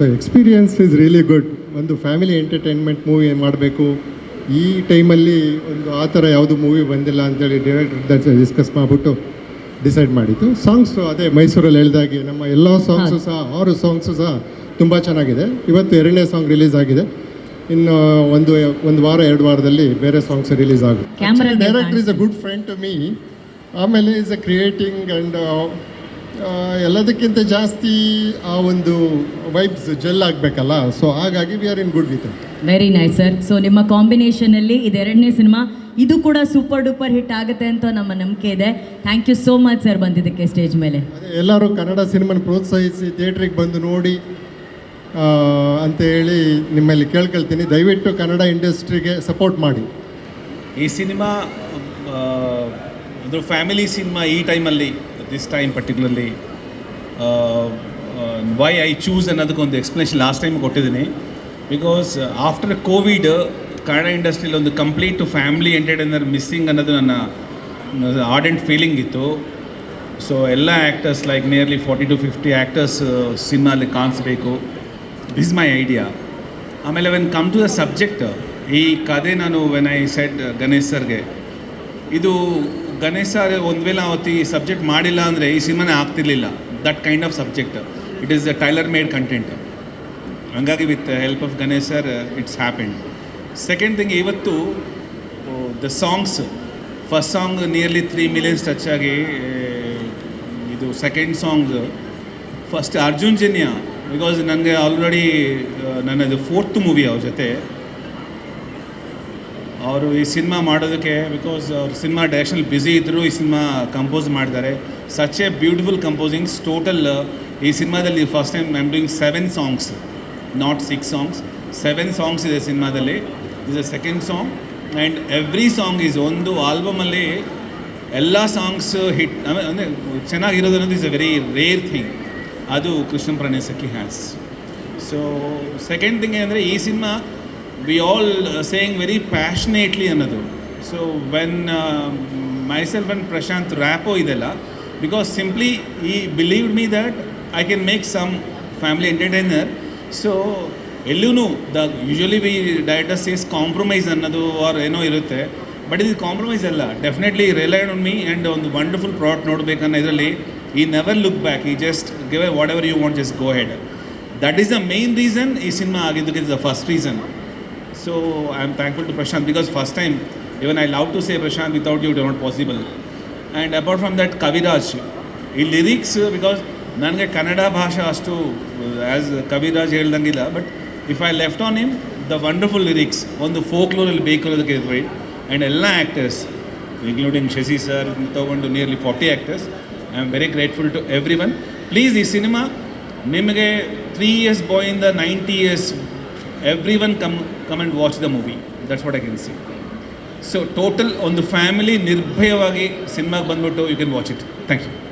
So experience is really good ಒಂದು family entertainment movie ಮಾಡಬೇಕು? ಈ ಟೈಮಲ್ಲಿ ಒಂದು ಆ ಥರ ಯಾವುದು ಮೂವಿ ಬಂದಿಲ್ಲ ಅಂತೇಳಿ ಡೈರೆಕ್ಟರ್ ಡಿಸ್ಕಸ್ ಮಾಡಿಬಿಟ್ಟು ಡಿಸೈಡ್ ಮಾಡಿತ್ತು ಸಾಂಗ್ಸು ಅದೇ ಮೈಸೂರಲ್ಲಿ ಹೇಳಿದಾಗೆ ನಮ್ಮ ಎಲ್ಲ ಸಾಂಗ್ಸು. ಸಹ ಆರು ಸಾಂಗ್ಸು ಸಹ ತುಂಬ ಚೆನ್ನಾಗಿದೆ. ಇವತ್ತು ಎರಡನೇ ಸಾಂಗ್ ರಿಲೀಸ್ ಆಗಿದೆ. ಇನ್ನು ಒಂದು ಒಂದು ವಾರ ಎರಡು ವಾರದಲ್ಲಿ ಬೇರೆ ಸಾಂಗ್ಸ್ ರಿಲೀಸ್ ಆಗುತ್ತೆ. Director is a good friend to me ಆಮೇಲೆ ಇಸ್ ಅ ಕ್ರಿಯೇಟಿಂಗ್ ಆ್ಯಂಡ್ ಎಲ್ಲದಕ್ಕಿಂತ ಜಾಸ್ತಿ ಆ ಒಂದು ವೈಬ್ಸ್ ಜೆಲ್ ಆಗಬೇಕಲ್ಲ? ಸೊ ಹಾಗಾಗಿ we are in good with very nice sir so ನಿಮ್ಮ ಕಾಂಬಿನೇಷನ್ ಅಲ್ಲಿ ಇದೆರಡನೇ ಸಿನಿಮಾ ಇದು ಕೂಡ ಸೂಪರ್ ಡೂಪರ್ ಹಿಟ್ ಆಗುತ್ತೆ ಅಂತ ನಮ್ಮ ನಂಬಿಕೆ ಇದೆ. Thank you so much sir ಬಂದಿದ್ದಕ್ಕೆ ಸ್ಟೇಜ್ ಮೇಲೆ. ಎಲ್ಲರೂ ಕನ್ನಡ ಸಿನಿಮಾನ ಪ್ರೋತ್ಸಾಹಿಸಿ ಥಿಯೇಟ್ರಿಗೆ ಬಂದು ನೋಡಿ ಅಂತ ಹೇಳಿ ನಿಮ್ಮಲ್ಲಿ ಕೇಳ್ಕೊಳ್ತೀನಿ. ದಯವಿಟ್ಟು ಕನ್ನಡ ಇಂಡಸ್ಟ್ರಿಗೆ ಸಪೋರ್ಟ್ ಮಾಡಿ. ಈ ಸಿನಿಮಾ ಅದು ಫ್ಯಾಮಿಲಿ ಸಿನಿಮಾ ಈ ಟೈಮಲ್ಲಿ this time particularly why I choose ಅನ್ನೋದಕ್ಕೊಂದು explanation last time ಕೊಟ್ಟಿದ್ದೀನಿ. ಬಿಕಾಸ್ ಆಫ್ಟರ್ ಕೋವಿಡ್ ಕನ್ನಡ ಇಂಡಸ್ಟ್ರಿಯಲ್ಲಿ ಒಂದು ಕಂಪ್ಲೀಟ್ ಫ್ಯಾಮಿಲಿ ಎಂಟರ್ಟೈನರ್ ಮಿಸ್ಸಿಂಗ್ ಅನ್ನೋದು ನನ್ನ ಆರ್ಡೆಂಟ್ ಫೀಲಿಂಗ್ ಇತ್ತು. ಸೊ ಎಲ್ಲ actors like nearly forty to fifty actors ಸಿನಿಮಾಲಿ ಕಾಣಿಸ್ಬೇಕು. ದಿಸ್ ಮೈ ಐಡಿಯಾ ಆಮೇಲೆ when come to the subject ಈ ಕತೆ ನಾನು ವೆನ್ ಐ ಸೆಟ್ ಗಣೇಶ್ ಸರ್ಗೆ ಇದು ಗಣೇಶ್ ಸರ್ ಒಂದು ವೇಳೆ ಅವತ್ತು ಈ ಸಬ್ಜೆಕ್ಟ್ ಮಾಡಿಲ್ಲ ಅಂದರೆ ಈ ಸಿನಿಮಾನೇ ಆಗ್ತಿರ್ಲಿಲ್ಲ. That kind of subject it is a tailor made content ಹಂಗಾಗಿ with help of Ganesh sir it's happened second thing ಇವತ್ತು the songs first song nearly three millions touch ಆಗಿ ಇದು second song first Arjun Janya because ನನಗೆ already ನನ್ನದು fourth movie ಅವ್ರ ಜೊತೆ. ಅವರು ಈ ಸಿನಿಮಾ ಮಾಡೋದಕ್ಕೆ ಬಿಕಾಸ್ ಅವ್ರ ಸಿನಿಮಾ ಡೈರೆಕ್ಷನ್ ಬ್ಯುಸಿ ಇದ್ದರೂ ಈ ಸಿನಿಮಾ ಕಂಪೋಸ್ ಮಾಡಿದ್ದಾರೆ. Such a beautiful composings total ಈ ಸಿನಿಮಾದಲ್ಲಿ first time I am doing seven songs not six songs seven songs ಇದೆ ಸಿನಿಮಾದಲ್ಲಿ. Is a second song and every song is ಒಂದು ಆಲ್ಬಮಲ್ಲಿ ಎಲ್ಲ ಸಾಂಗ್ಸ್ ಹಿಟ್ ಅಂದರೆ ಚೆನ್ನಾಗಿರೋದು ಅನ್ನೋದು is a very rare thing ಅದು ಕೃಷ್ಣ ಪ್ರಣಯಸಕ್ಕಿ ಹ್ಯಾಸ್ ಸೊ ಸೆಕೆಂಡ್ ಥಿಂಗ್ ಏನಂದರೆ ಈ cinema we all saying very passionately ಅನ್ನೋದು so when myself and Prashanth rapport ಇದೆಲ್ಲ because simply he believed me that I can make some family entertainer so ಎಲ್ಲೂ the usually we director says compromise ಅನ್ನೋದು R ಏನೋ ಇರುತ್ತೆ but ಇದು compromise ಅಲ್ಲ definitely relied on me and ಒಂದು wonderful product ನೋಡಬೇಕನ್ನೋ ಇದರಲ್ಲಿ he never look back he just give whatever you want just go head that is the main reason ಈ cinema ಆಗಿದ್ದಕ್ಕೆ is the first reason so I thankful to to because because first time even I to to say Prashanth you you is not possible. And apart from that, Kaviraj ಈ lyrics because ನನಗೆ ಕನ್ನಡ ಭಾಷೆ ಅಷ್ಟು as Kaviraj ಹೇಳ್ದಂಗಿಲ್ಲ but if I left on him the wonderful lyrics ಒಂದು ಫೋಕ್ಲೋರಲ್ಲಿ ಬೇಕಿರೋದಕ್ಕೆ ಇದ್ವಿ. And ಎಲ್ಲ actors including Shashi sir ತೊಗೊಂಡು nearly forty actors I am very grateful to every one please ಈ ಸಿನಿಮಾ ನಿಮಗೆ ತ್ರೀ ಇಯರ್ಸ್ ಬಾಯಿಂದ ninety years one come come and watch the movie that's what I can see so total ಒಂದು family ನಿರ್ಭಯವಾಗಿ ಸಿನಿಮಾಗೆ ಬಂದ್ಬಿಟ್ಟು you can watch it thank you